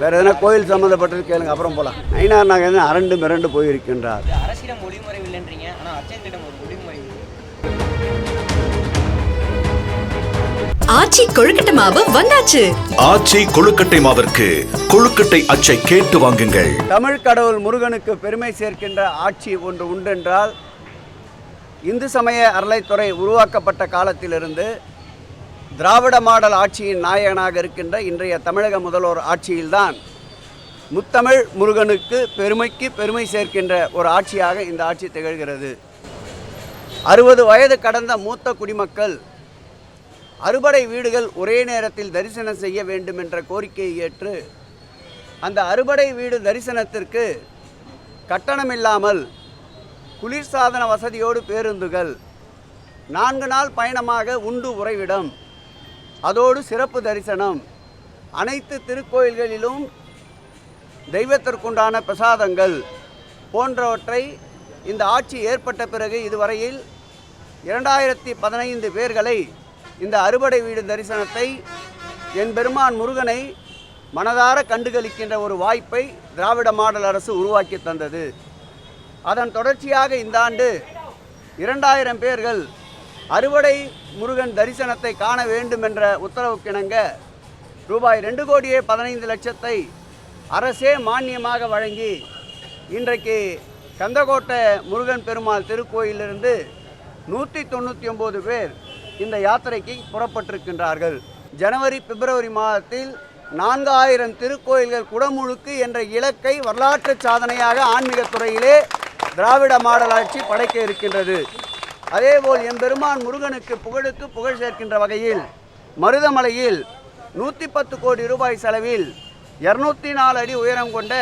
வேறு எதனா கோயில் சம்மந்தப்பட்டது கேளுங்க அப்புறம் போகலாம் நயினார் நாகேந்திரன் அரண்டு மிரண்டு போயிருக்கின்றார். அரசிடம் ஒளிமுறை இல்லைன்றீங்க ஆனால் அர்ச்சந்திடம் ஒரு ஒளிமுறை. ஆச்சி கொழுக்கட்டை மாவு வந்தாச்சு. ஆச்சி கொழுக்கட்டை மாவிற்கு கொழுக்கட்டை அச்சை கேட்டு வாங்குங்கள். தமிழ் கடவுள் முருகனுக்கு பெருமை சேர்க்கின்ற ஆட்சி ஒன்று உண்டென்றால் இந்து சமய அறளைத்துறை உருவாக்கப்பட்ட காலத்திலிருந்து திராவிட மாடல் ஆட்சியின் நாயகனாக இருக்கின்ற இன்றைய தமிழக முதல்வர் ஆட்சியில்தான் முத்தமிழ் முருகனுக்கு பெருமைக்கு பெருமை சேர்க்கின்ற ஒரு ஆட்சியாக இந்த ஆட்சி திகழ்கிறது. அறுபது வயது கடந்த மூத்த குடிமக்கள் அறுபடை வீடுகள் ஒரே நேரத்தில் தரிசனம் செய்ய வேண்டும் என்ற கோரிக்கையை ஏற்று அந்த அறுபடை வீடு தரிசனத்திற்கு கட்டணமில்லாமல் குளிர்சாதன வசதியோடு பேருந்துகள் நான்கு நாள் பயணமாக உண்டு உறைவிடம். அதோடு சிறப்பு தரிசனம். அனைத்து திருக்கோயில்களிலும் தெய்வத்திற்குண்டான பிரசாதங்கள் போன்றவற்றை இந்த ஆட்சி ஏற்பட்ட பிறகு இதுவரையில் இரண்டாயிரத்தி பதினைந்து பேர்களை இந்த அறுபடை வீடு தரிசனத்தை என் பெருமான் முருகனை மனதார கண்டுகளிக்கின்ற ஒரு வாய்ப்பை திராவிட மாடல் அரசு உருவாக்கி தந்தது. அதன் தொடர்ச்சியாக இந்த ஆண்டு இரண்டாயிரம் பேர்கள் அறுவடை முருகன் தரிசனத்தை காண வேண்டும் என்ற உத்தரவுக்கிணங்க ரூபாய் ரெண்டு கோடியே பதினைந்து லட்சத்தை அரசே மானியமாக வழங்கி இன்றைக்கு கந்தகோட்டை முருகன் பெருமாள் திருக்கோயிலிருந்து நூற்றி தொண்ணூற்றி ஒம்பது பேர் இந்த யாத்திரைக்கு புறப்பட்டிருக்கின்றார்கள். ஜனவரி பிப்ரவரி மாதத்தில் நான்காயிரம் திருக்கோயில்கள் குடமுழுக்கு என்ற இலக்கை வரலாற்று சாதனையாக ஆன்மீகத் துறையிலே திராவிட மாடல் ஆட்சி படைக்க இருக்கின்றது. அதேபோல் எம்பெருமான் முருகனுக்கு புகழுக்கு புகழ் சேர்க்கின்ற வகையில் மருதமலையில் நூற்றி பத்து கோடி ரூபாய் செலவில் இரநூத்தி நாலு அடி உயரம் கொண்ட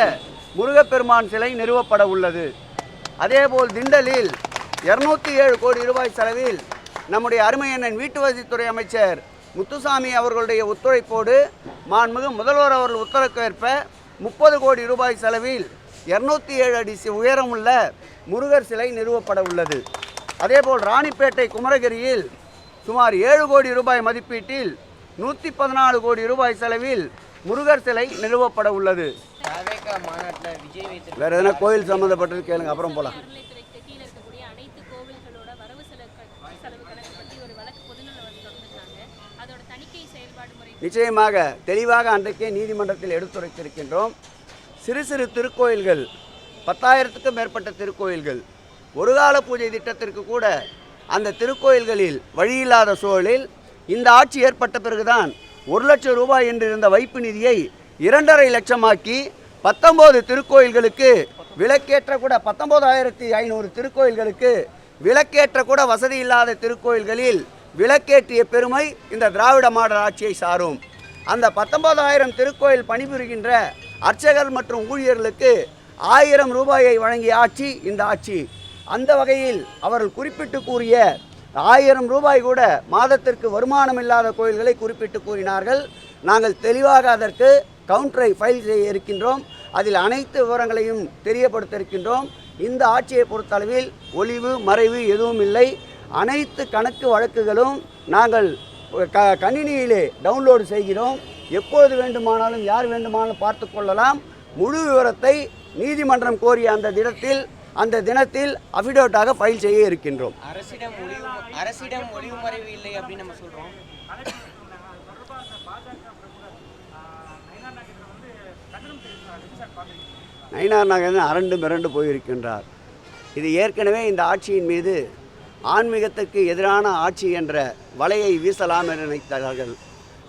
முருகப்பெருமான் சிலை நிறுவப்பட உள்ளது. அதேபோல் திண்டலில் இரநூத்தி ஏழு கோடி ரூபாய் செலவில் நம்முடைய அருமையண்ணன் வீட்டு வசதித்துறை அமைச்சர் முத்துசாமி அவர்களுடைய ஒத்துழைப்போடு மாண்புமிகு முதல்வர் அவர்கள் உத்தரவுக்கேற்ப முப்பது கோடி ரூபாய் செலவில் இரநூத்தி ஏழு அடி உயரமுள்ள முருகர் சிலை நிறுவப்பட உள்ளது. அதேபோல் ராணிப்பேட்டை குமரகிரியில் சுமார் ஏழு கோடி ரூபாய் மதிப்பீட்டில் நூற்றி பதினாலு கோடி ரூபாய் செலவில் முருகர் சிலை நிறுவப்பட உள்ளது. வேறு எதனா கோயில் சம்மந்தப்பட்டது கேளுங்க அப்புறம் முறை நிச்சயமாக தெளிவாக அன்றைக்கே நீதிமன்றத்தில் எடுத்துரைத்திருக்கின்றோம். சிறு சிறு திருக்கோயில்கள் பத்தாயிரத்துக்கும் மேற்பட்ட திருக்கோயில்கள் ஒரு கால பூஜை திட்டத்திற்கு கூட அந்த திருக்கோயில்களில் வழியில்லாத சூழலில் இந்த ஆட்சி ஏற்பட்ட பிறகுதான் ஒரு லட்சம் ரூபாய் என்று இருந்த வைப்பு நிதியை இரண்டரை லட்சமாக்கி பத்தொம்போது திருக்கோயில்களுக்கு விலக்கேற்ற கூட பத்தொம்போதாயிரத்தி ஐநூறு திருக்கோயில்களுக்கு விலக்கேற்ற கூட வசதி இல்லாத திருக்கோயில்களில் விளக்கேற்றிய பெருமை இந்த திராவிட மாடல் ஆட்சியை சாரும். அந்த பத்தொன்பதாயிரம் திருக்கோயில் பணிபுரிகின்ற அர்ச்சகர் மற்றும் ஊழியர்களுக்கு ஆயிரம் ரூபாயை வழங்கிய ஆட்சி இந்த ஆட்சி. அந்த வகையில் அவர்கள் குறிப்பிட்டு கூறிய ஆயிரம் ரூபாய் கூட மாதத்திற்கு வருமானம் இல்லாத கோயில்களை குறிப்பிட்டு கூறினார்கள். நாங்கள் தெளிவாக அதற்கு கவுண்டரை ஃபைல் செய்ய இருக்கின்றோம். அதில் அனைத்து விவரங்களையும் தெரியப்படுத்த இருக்கின்றோம் இந்த ஆட்சியை பொறுத்தளவில் ஒளிவு மறைவு எதுவும் இல்லை. அனைத்து கணக்கு வழக்குகளும் நாங்கள் க கணினியிலே டவுன்லோடு செய்கிறோம். எப்பொழுது வேண்டுமானாலும் யார் வேண்டுமானாலும் பார்த்து கொள்ளலாம். முழு விவரத்தை நீதிமன்றம் கோரிய அந்த தினத்தில் அந்த தினத்தில் அஃபிடோட்டாக ஃபைல் செய்ய இருக்கின்றோம். அரசிடம் ஒளிவு அரசிடம் ஒளிவு மறைவு இல்லை அப்படின்னு நம்ம சொல்கிறோம் நயினார் நாகேந்திரன் அரண்டு மிரண்டு போயிருக்கின்றார். இது ஏற்கனவே இந்த ஆட்சியின் மீது ஆன்மீகத்துக்கு எதிரான ஆட்சி என்ற வலையை வீசலாம் என நினைத்தார்கள்.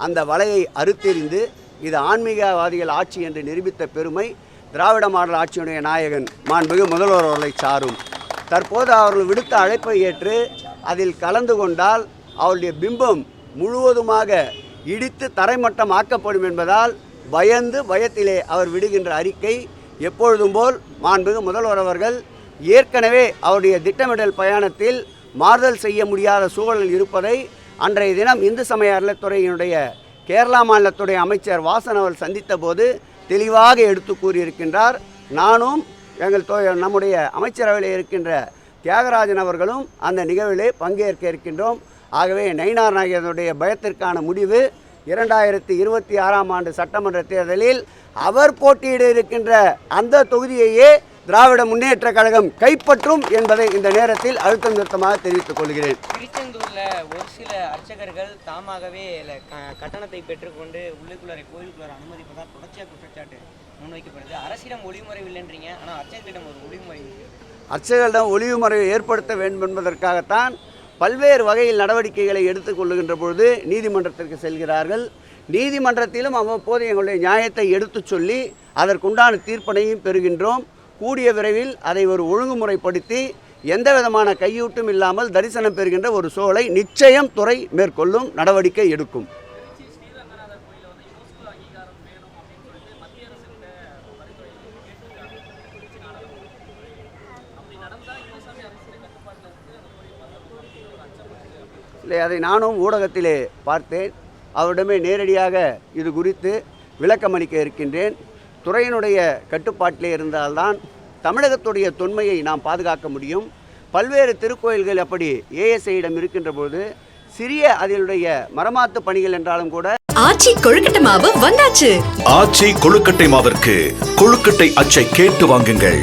அந்த வலையை அறுத்தெறிந்து இது ஆன்மீகவாதிகள் ஆட்சி என்று நிரூபித்த பெருமை திராவிட மாடல் ஆட்சியுடைய நாயகன் மாண்புமிகு முதல்வர் அவர்களை சாரும். தற்போது அவர்கள் விடுத்த அழைப்பை ஏற்று அதில் கலந்து கொண்டால் அவருடைய பிம்பம் முழுவதுமாக இடித்து தரைமட்டம் ஆக்கப்படும் என்பதால் பயந்து பயத்திலே அவர் விடுகின்ற அறிக்கை எப்பொழுதும் போல் மாண்புமிகு முதல்வர் அவர்கள் ஏற்கனவே அவருடைய திட்டமிடல் பயணத்தில் மாறுதல் செய்ய முடியாத சூழல் இருப்பதை அன்றைய தினம் இந்து சமய அறநிலைத்துறையினுடைய கேரளா மாநிலத்துடைய அமைச்சர் வாசன் அவர் சந்தித்த போது தெளிவாக எடுத்து கூறியிருக்கின்றார். நானும் எங்கள் தோ நம்முடைய அமைச்சரவையில் இருக்கின்ற தியாகராஜன் அவர்களும் அந்த நிகழ்விலே பங்கேற்க இருக்கின்றோம். ஆகவே நயினார் நாயகனுடைய பயத்திற்கான முடிவு இரண்டாயிரத்தி இருபத்தி ஆறாம் ஆண்டு சட்டமன்ற தேர்தலில் அவர் போட்டியிட இருக்கின்ற அந்த தொகுதியையே திராவிட முன்னேற்ற கழகம் கைப்பற்றும் என்பதை இந்த நேரத்தில் அழுத்தம் திருத்தமாக தெரிவித்துக் கொள்கிறேன். திருச்செந்தூர்ல ஒரு சில அர்ச்சகர்கள் தாமாகவே கட்டணத்தை பெற்றுக்கொண்டு உள்ளுக்குள்ளார கோயிலுக்குள்ளார அனுமதிப்பதா தொடர்ச்சியாக குற்றச்சாட்டு முன்வைக்கப்படுது. அரசிடம் ஒளிமுறை இல்லைன்றீங்க ஆனால் அர்ச்சகர்களிடம் ஒரு ஒளிமுறை அர்ச்சகர்களிடம் ஒளிவு முறையை ஏற்படுத்த வேண்டும் என்பதற்காகத்தான் பல்வேறு வகையில் நடவடிக்கைகளை எடுத்துக்கொள்ளுகின்ற பொழுது நீதிமன்றத்திற்கு செல்கிறார்கள். நீதிமன்றத்திலும் அவ்வப்போது எங்களுடைய நியாயத்தை எடுத்துச் சொல்லி அதற்குண்டான தீர்ப்பனையும் பெறுகின்றோம். கூடிய விரைவில் அதை ஒரு ஒழுங்குமுறைப்படுத்தி எந்த விதமான கையூட்டும் இல்லாமல் தரிசனம் பெறுகின்ற ஒரு சூழலை நிச்சயம் துறை மேற்கொள்ளும் நடவடிக்கை எடுக்கும். இல்லை அதை நானும் ஊடகத்திலே பார்த்தேன். அவரிடமே நேரடியாக இது குறித்து விளக்கமளிக்க இருக்கின்றேன். துறையினுடைய கட்டுப்பாட்டிலே இருந்தால்தான் தமிழகத்துடைய தொன்மையை நாம் பாதுகாக்க முடியும். பல்வேறு திருக்கோயில்கள் அப்படி ஏஎஸ்ஐயிடம் இருக்கின்ற பொழுது சிறிய அதனுடைய மரமாத்து பணிகள் என்றாலும் கூட ஆச்சி கொழுக்கட்டை மாவு வந்தாச்சு. ஆச்சி கொழுக்கட்டை மாவிற்கு கொழுக்கட்டை அச்சை கேட்டு வாங்குங்கள்.